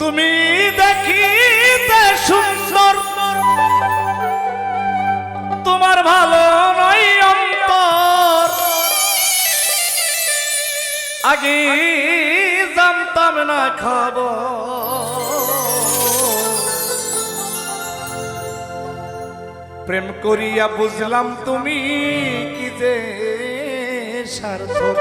তুমি দেখিতে সুন্দর। তোমার ভালো নয় অন্তর। আগে জানতাম না খাব প্রেম করিয়া বুঝলাম তুমি কি যে সার্থক।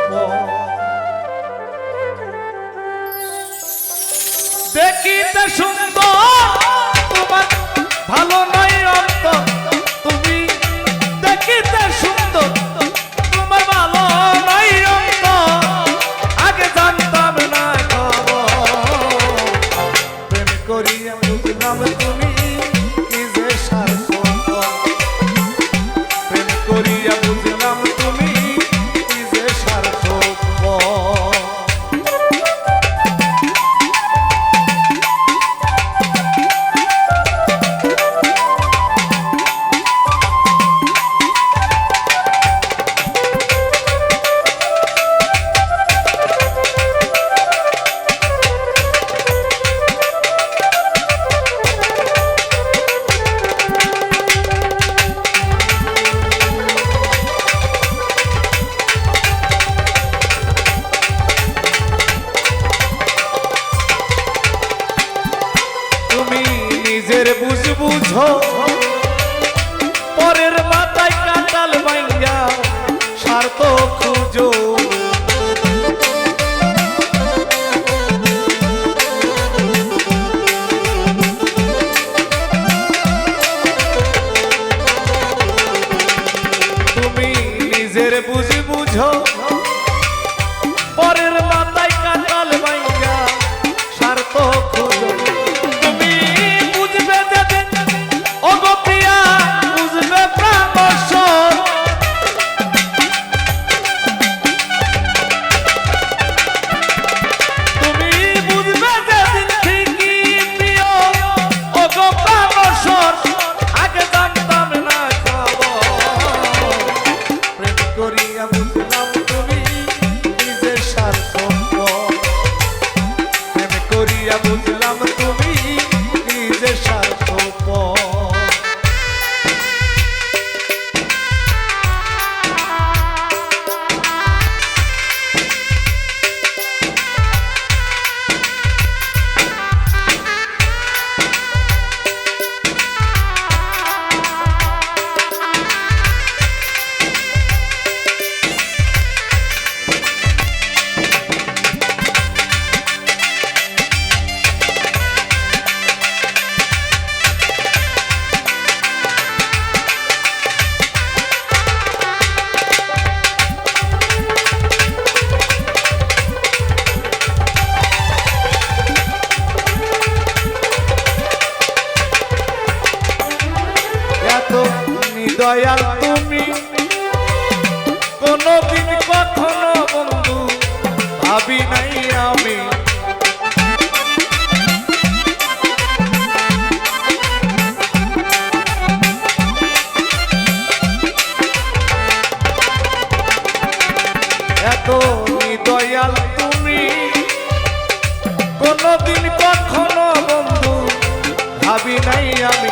দেখিতে সুন্দর বুঝো la. দয়াল, তুমি কোনদিন কখনো বন্ধু ভাবি নাই আমি। এত দয়াল, তুমি কোনদিন কখনো বন্ধু ভাবি নাই আমি।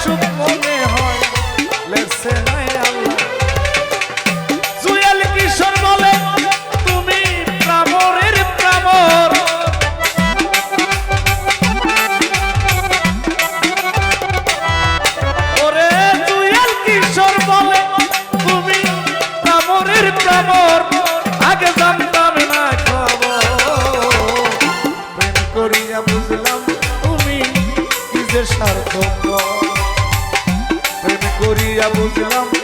অসুখ মনে হয়। Let's a buzina.